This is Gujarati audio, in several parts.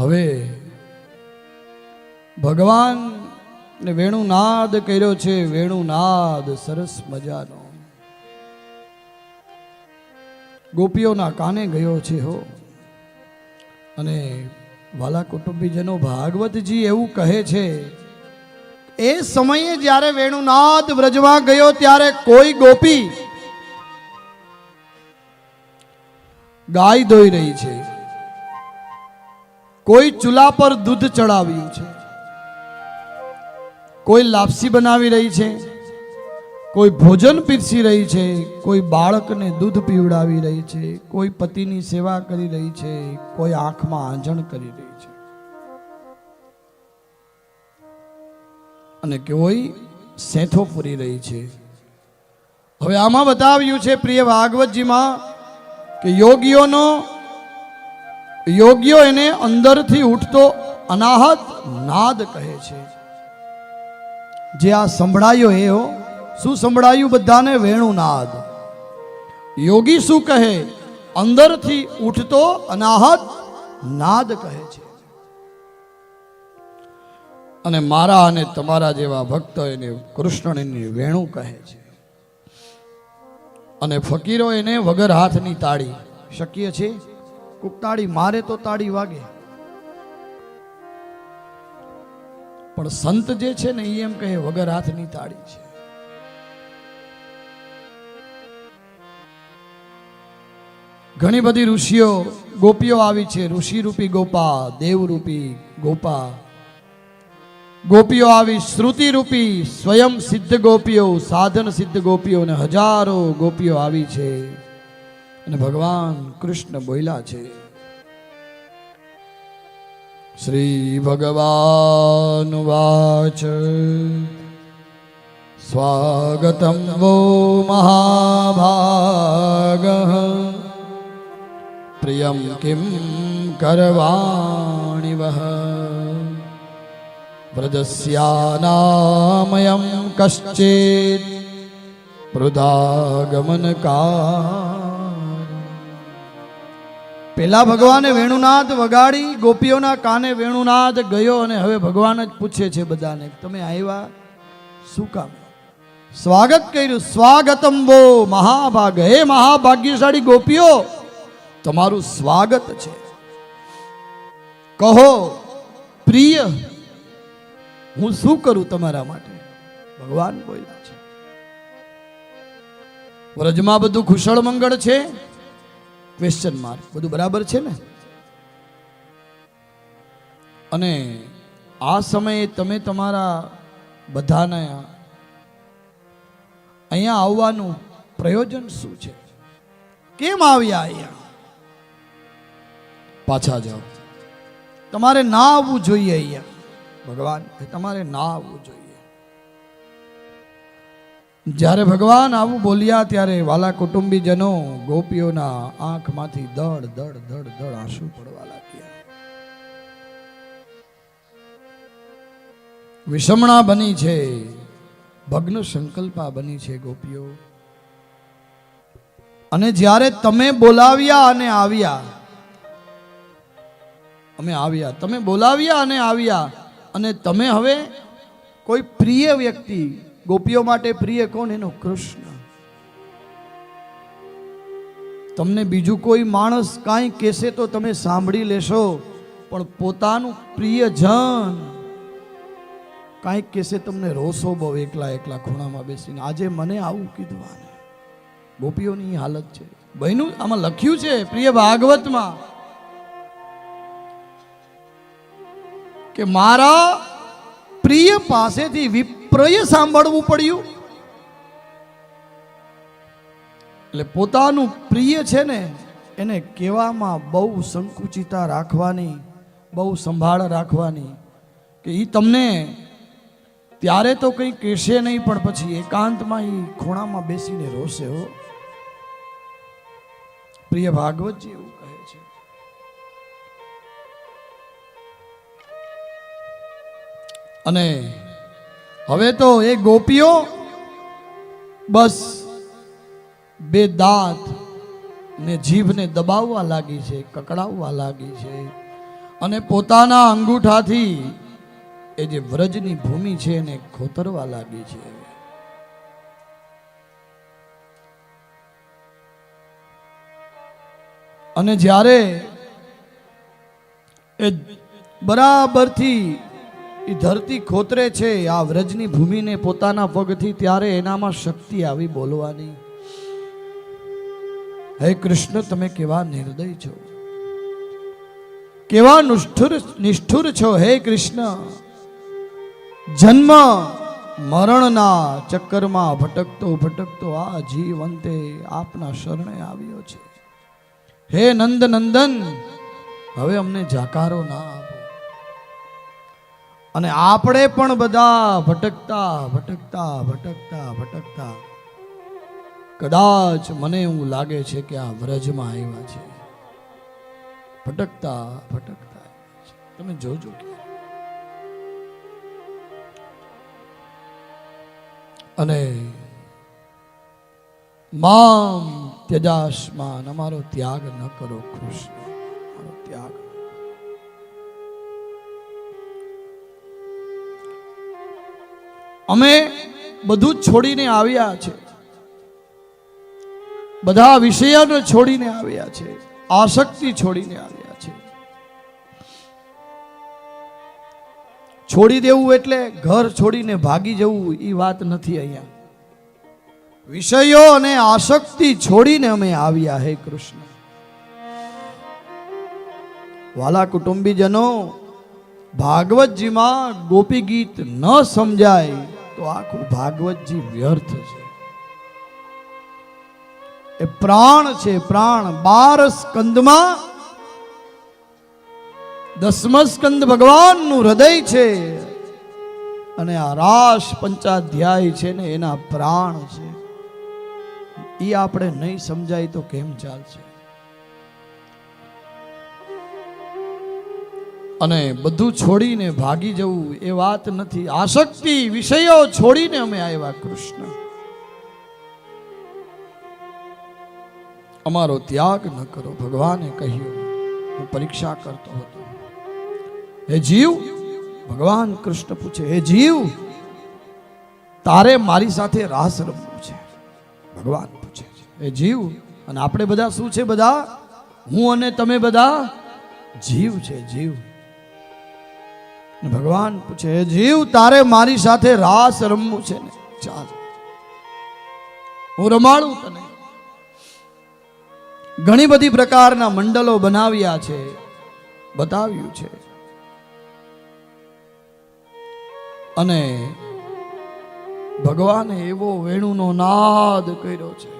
હવે ભગવાન ને વેણુનાદ કર્યો છે, વેણુનાદ સરસ મજાનો. ગોપીઓના કાને ગયો છે હો? અને વાલા કુટુંબીજનો ભાગવતજી એવું કહે છે, એ સમયે જ્યારે વેણુનાદ વ્રજમાં ગયો ત્યારે કોઈ ગોપી ગાય ધોઈ રહી છે. કોઈ ચૂલા પર દૂધ ચડાવ્યું છે. કોઈ લાપસી બનાવી રહી છે. કોઈ ભોજન પીરસી રહી છે. કોઈ બાળકને દૂધ પીવડાવી રહી છે. કોઈ પતિની સેવા કરી રહી છે. કોઈ આંખમાં આંજણ કરી રહી છે. અને કોઈ સેથો પૂરી રહી છે. હવે આમાં બતાવ્યું છે, પ્રિય ભાગવતજીમાં, કે યોગીઓનો યોગીઓ એને અંદરથી ઉઠતો અનાહત નાદ કહે છે. જે આ સંભળાયો એ શું સંભળાયું બધાને? વેણુનાદ યોગી શું કહે? અંદરથી ઉઠતો અનાહત નાદ કહે છે. અને મારા અને તમારા જેવા ભક્તો એને કૃષ્ણની વેણુ કહે છે. અને ફકીરો એને વગર હાથની તાળી. શક્ય છે? કોક તાળી, મારે તો તાળી વાગે. પણ સંત જે છે ને એ એમ કહે, વગર હાથની તાળી છે. ઘણી બધી ઋષિઓ, ગોપીઓ આવી છે. ઋષિ રૂપી ગોપા, દેવરૂપી ગોપા. ગોપીઓ આવી શ્રુતિ રૂપી સ્વયં સિદ્ધ ગોપીઓ, સાધન સિદ્ધ ગોપીઓ અને હજારો ગોપીઓ આવી છે. અને ભગવાન કૃષ્ણ બોલ્યા છે, શ્રી ભગવાન વાચ. સ્વાગતમ વો મહાભાગ. પ્રિયમ કિમ કરવાણી વહ વ્રજસ્યાનામયં કશ્ચિત પૃથાગમનકાર પેલા ભગવાને વેણુનાદ વગાડી, ગોપીઓના કાને વેણુનાદ ગયો અને હવે ભગવાન જ પૂછે છે બધાને, તમે આવ્યા શું કામ? સ્વાગત કર્યું, સ્વાગતમ બો મહાભાગ. હે મહાભાગ્યશાળી ગોપીઓ, તમારું સ્વાગત છે. કહો, પ્રિય, હું શું કરું તમારા માટે? ભગવાન બોલ્યા છે. વ્રજમાં બધું કુશળ મંગળ છે. ક્વેશ્ચન માર્ક બધું બરાબર છે ને? અને આ સમયે તમે તમારા બધાને અહીંયા આવવાનું પ્રયોજન શું છે? કેમ આવ્યા અહીંયા? પાછા જાઓ. તમારે ના આવવું જોઈએ અહીંયા. ભગવાન, તમારે ના આવવું જોઈએ. જ્યારે ભગવાન આવું બોલ્યા ત્યારે વાલા કુટુંબીજનો ગોપીઓના આંખમાંથી દળ દળ દળ દળ આંસુ પડવા લાગ્યા. વિષમણા બની છે, ભગ્ન સંકલ્પા બની છે ગોપીઓ. અને જ્યારે તમે બોલાવ્યા અને આવ્યા, અમે આવ્યા, તમે બોલાવ્યા અને આવ્યા, અને તમે હવે કોઈ પ્રિય વ્યક્તિ ગોપીઓ માટે પ્રિય કોણ? એનો કૃષ્ણ. તમને બીજું કોઈ માણસ કાંઈ કહેશે તો તમે સાંભળી લેશો, પણ પોતાનું પ્રિયજન કાંઈક કહેશે તમને રોષો બહુ એકલા એકલા ખૂણામાં બેસીને. આજે મને આવું કીધું આને ગોપીઓની હાલત છે. બહેનું, આમાં લખ્યું છે, પ્રિય ભાગવતમાં, કે મારા પ્રિય પાસેથી વિપ્રય સાંભળવું પડ્યું. એટલે પોતાનું પ્રિય છે ને, એને કહેવામાં બહુ સંકુચિતા રાખવાની, બહુ સંભાળ રાખવાની કે એ તમને ત્યારે તો કંઈ કહેશે નહીં, પણ પછી એકાંતમાં એ ખૂણામાં બેસીને રોશે હો. પ્રિય ભાગવતજી એવું કહે છે. અને હવે તો એ ગોપીઓ બસ બે દાંત ને જીભને દબાવવા લાગી છે, કકડાવવા લાગી છે અને પોતાના અંગૂઠાથી એ જે વ્રજની ભૂમિ છે એને ખોતરવા લાગી છે અને જ્યારે એ બરાબરથી એ ધરતી ખોતરે છે, આ વ્રજની ભૂમિને પોતાના પગથી ત્યારે એનામાં શક્તિ આવી બોલવાની. હે કૃષ્ણ, તમે કેવા નિર્દય છો? કેવા નિષ્ઠુર નિષ્ઠુર છો, હે કૃષ્ણ? જન્મ મરણના ચક્કરમાં ભટકતો ભટકતો આ જીવંતે આપના શરણે આવ્યો છે. હે નંદ નંદન, હવે અમને જાકારો ના અને આપણે પણ બધા ભટકતા ભટકતા ભટકતા ભટકતા. કદાચ મને એવું લાગે છે કે આ વ્રજમાં આવ્યા છે. ભટકતા ભટકતા તમે જોજો. અને મામ ત્યજાસ્માન, અમારો ત્યાગ ન કરો કૃષ્ણ ત્યાગ અમે બધું છોડીને આવ્યા છે. બધા વિષયોને છોડીને આવ્યા છે. આસક્તિ છોડીને આવ્યા છે. છોડી દેવું એટલે ઘર છોડીને ભાગી જવું એ વાત નથી અહીંયા. વિષયો અને આસક્તિ છોડીને અમે આવ્યા હે કૃષ્ણ. વાલા કુટુંબીજનો ભાગવતજીમાં ગોપી ગીત ન સમજાય. તો આખું ભાગવતજી વ્યર્થ છે. એ પ્રાણ છે, પ્રાણ બાર સ્કંદમાં દસમ સ્કંદ ભગવાનનું હૃદય છે અને આ રાસ પંચાધ્યાય છે ને એના પ્રાણ છે. એ આપણે નહીં સમજાય તો કેમ ચાલશે? અને બધું છોડીને ભાગી જવું એ વાત નથી. આસક્તિ વિષયો છોડીને અમે આવ્યા કૃષ્ણ. અમારો ત્યાગ ન કરો. ભગવાને કહ્યું, હું પરીક્ષા કરતો હતો. હે જીવ, ભગવાન કૃષ્ણ પૂછે, હે જીવ, તારે મારી સાથે રાસ રમવું છે? ભગવાન પૂછે છે હે જીવ, અને આપણે બધા શું છે બધા? હું અને તમે બધા જીવ છે, જીવ. ભગવાન પૂછે જીવ, તારે મારી સાથે રાસ રમવું છે ને? ચાલ. હું રમાડું તને. ઘણી બધી પ્રકારના મંડલો બનાવ્યા છે, બતાવ્યું છે. અને ભગવાને એવો વેણુનો નાદ કર્યો છે.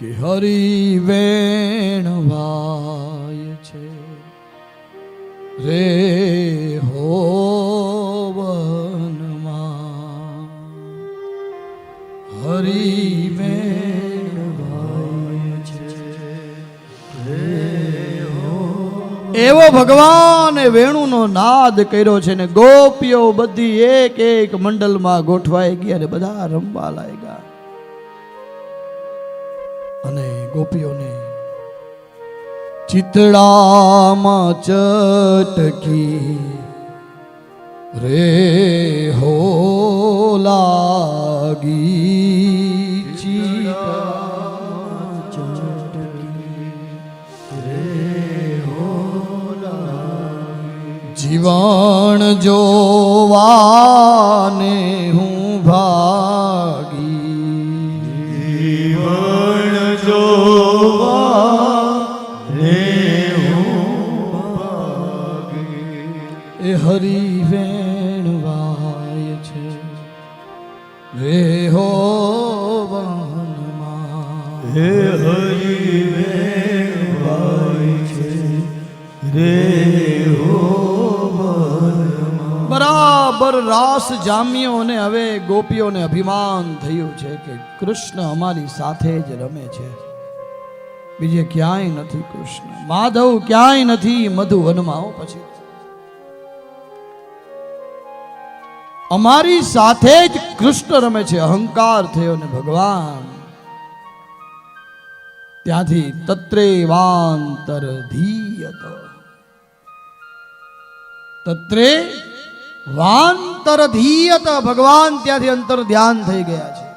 કે હરી વેણવાય છે. રે હો વનમાં હરી વેણવાય છે. એવો ભગવાને વેણુનો નાદ કર્યો છે ને ગોપીઓ બધી એક એક મંડલમાં ગોઠવાઈ ગયા ને બધા રમવા લાગ્યા. ગોપીઓને. ચિતડામાં ચટકી રે હો લાગી. જીવન જોવાને હું હે હરિ ભાઈ છે, રે બરાબર રાસ જામ્યો અને હવે ગોપીઓને અભિમાન થયું છે કે કૃષ્ણ અમારી સાથે જ રમે છે. બીજે ક્યાંય નથી કૃષ્ણ. માધવ ક્યાંય નથી મધુવનમાં પછી અમારી સાથે જ કૃષ્ણ રમે છે. અહંકાર થયો ને ભગવાન. ત્યાંથી તત્રેવાંતર ધીયત તત્રે વાંતર ધીયત ભગવાન ત્યાંથી અંતર ધ્યાન થઈ ગયા છે.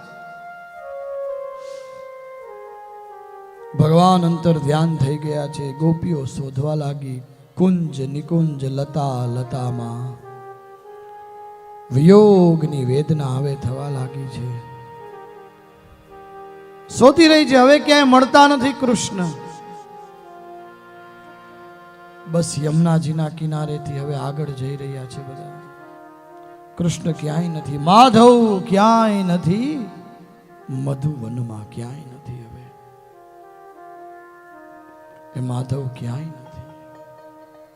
ભગવાન અંતર ધ્યાન થઈ ગયા છે. ગોપીઓ શોધવા લાગી, કુંજ નિકુંજ લતા લતામાં. વિયોગની વેદના હવે થવા લાગી છે. શોધી રહી છે. હવે ક્યાંય મળતા નથી કૃષ્ણ. બસ યમુનાજીના કિનારેથી હવે આગળ જઈ રહ્યા છે બધા. કૃષ્ણ ક્યાંય નથી. માધવ ક્યાંય નથી. મધુવનમાં ક્યાંય નથી હવે. એ માધવ ક્યાંય નથી.